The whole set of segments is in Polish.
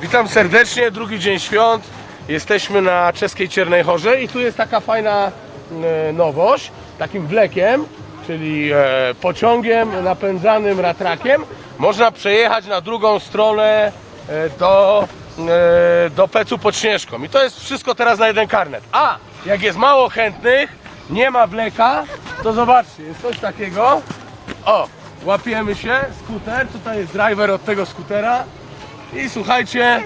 Witam serdecznie, drugi dzień świąt. Jesteśmy na czeskiej Ciernej Chorze i tu jest taka fajna e, nowość, takim wlekiem, czyli e, pociągiem napędzanym ratrakiem. Można przejechać na drugą stronę e, do, do Pecu pod Śnieżką. I to jest wszystko teraz na jeden karnet. A jak jest mało chętnych, nie ma wleka, to zobaczcie, jest coś takiego. O, łapiemy się, skuter, tutaj jest driver od tego skutera. I słuchajcie,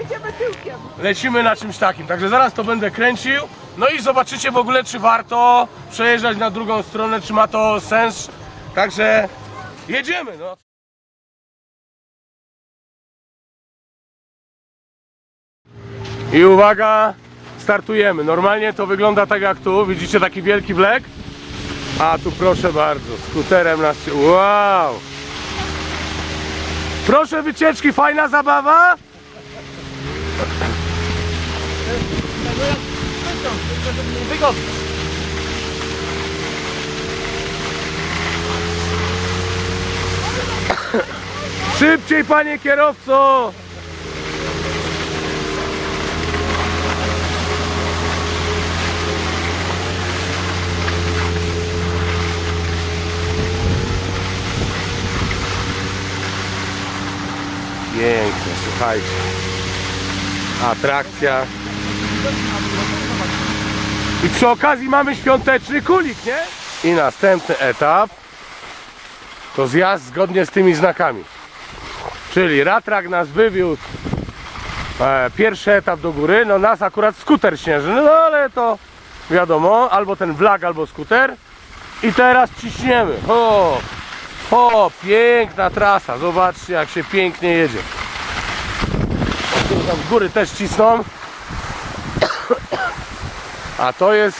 lecimy na czymś takim. Także zaraz to będę kręcił. No i zobaczycie w ogóle, czy warto przejeżdżać na drugą stronę, czy ma to sens. Także jedziemy. No. I uwaga, startujemy. Normalnie to wygląda tak jak tu. Widzicie taki wielki wlek? A tu proszę bardzo, skuterem nas. Wow! Proszę wycieczki, fajna zabawa? Szybciej, panie kierowco! Pięknie, słuchajcie. Atrakcja. I przy okazji mamy świąteczny kulik, nie? I następny etap to zjazd zgodnie z tymi znakami. Czyli Ratrak nas wywiózł e, pierwszy etap do góry, no nas akurat skuter śnieżny, no ale to wiadomo, albo ten vlag, albo skuter. I teraz ciśniemy. O, o, piękna trasa, zobaczcie jak się pięknie jedzie. Tam z góry też cisną. A to jest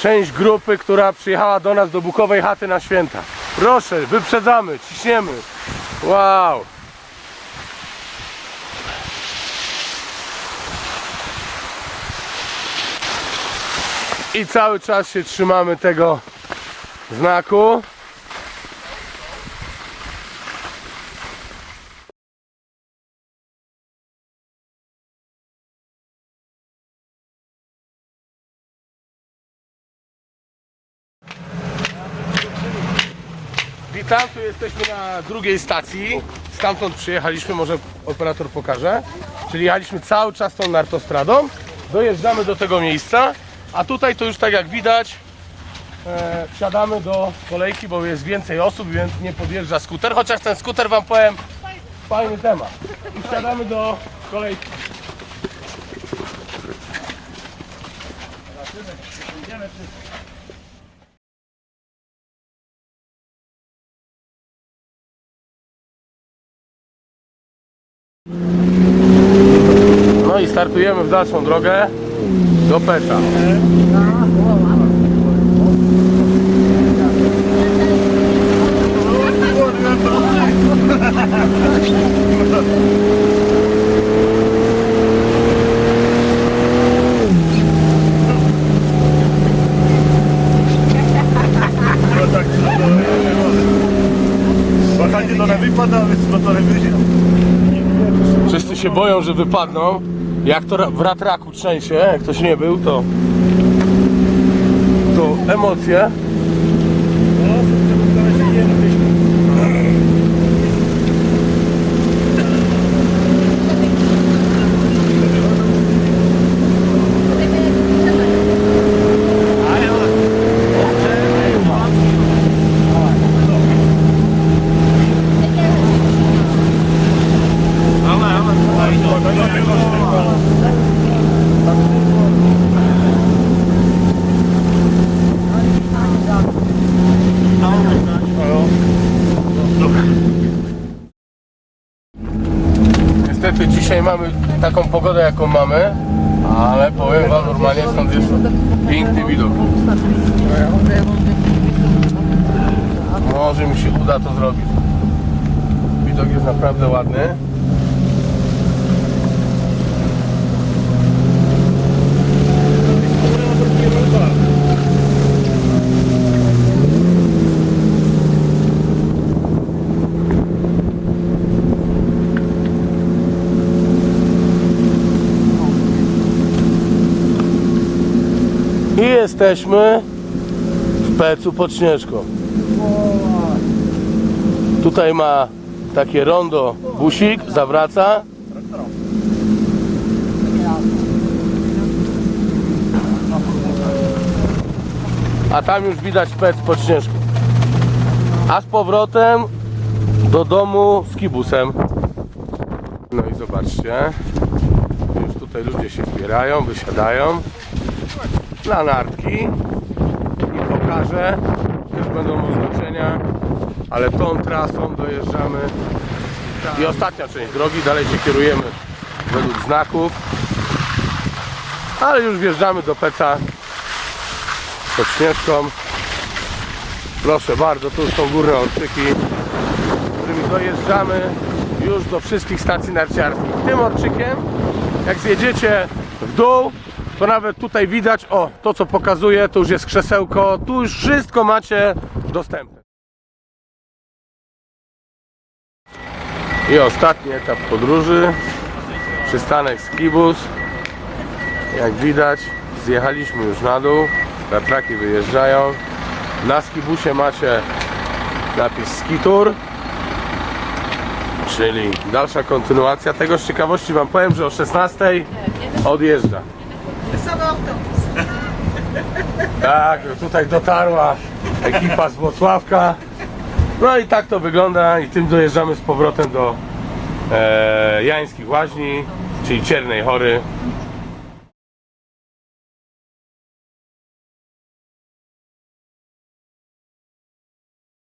część grupy, która przyjechała do nas do Bukowej chaty na święta. Proszę, wyprzedzamy, ciśniemy. Wow! I cały czas się trzymamy tego znaku. Witam, tu jesteśmy na drugiej stacji. Stamtąd przyjechaliśmy, może operator pokaże. Czyli jechaliśmy cały czas tą nartostradą. Dojeżdżamy do tego miejsca, a tutaj to już tak jak widać e, wsiadamy do kolejki, bo jest więcej osób, więc nie podjeżdża skuter. Chociaż ten skuter wam powiem, fajny temat. I wsiadamy do kolejki. No i startujemy w dalszą drogę do Pecza. Wahanie to na wypada, więc to trochę wyjdzie. Się boją, że wypadną. Jak to w ratraku trzęsie, jak ktoś nie był, to to emocje. Niestety dzisiaj mamy taką pogodę jaką mamy, ale powiem wam normalnie stąd jest piękny widok. Może mi się uda to zrobić. Widok jest naprawdę ładny. Jesteśmy w Pecu pod Śnieżką. Tutaj ma takie rondo busik, zawraca. A tam już widać Pec pod Śnieżką. A z powrotem do domu z kibusem. No i zobaczcie. Już tutaj ludzie się zbierają, wysiadają na i pokażę. Też będą oznaczenia, ale tą trasą dojeżdżamy. I ostatnia część drogi, dalej się kierujemy według znaków. Ale już wjeżdżamy do Peca pod Śnieżką. Proszę bardzo, tu są górne odczyki, którymi dojeżdżamy już do wszystkich stacji narciarskich. Tym odczykiem, jak zjedziecie w dół, to nawet tutaj widać, o, to co pokazuję, to już jest krzesełko, tu już wszystko macie dostępne. I ostatni etap podróży, przystanek Skibus. Jak widać, zjechaliśmy już na dół, wiatraki wyjeżdżają. Na Skibusie macie napis Skitur, czyli dalsza kontynuacja tego. Z ciekawości Wam powiem, że o 16 odjeżdża. Autobus. Tak, tutaj dotarła ekipa z Włocławka. No i tak to wygląda i tym dojeżdżamy z powrotem do e, Jańskich Łaźni, czyli Ciernej Hory.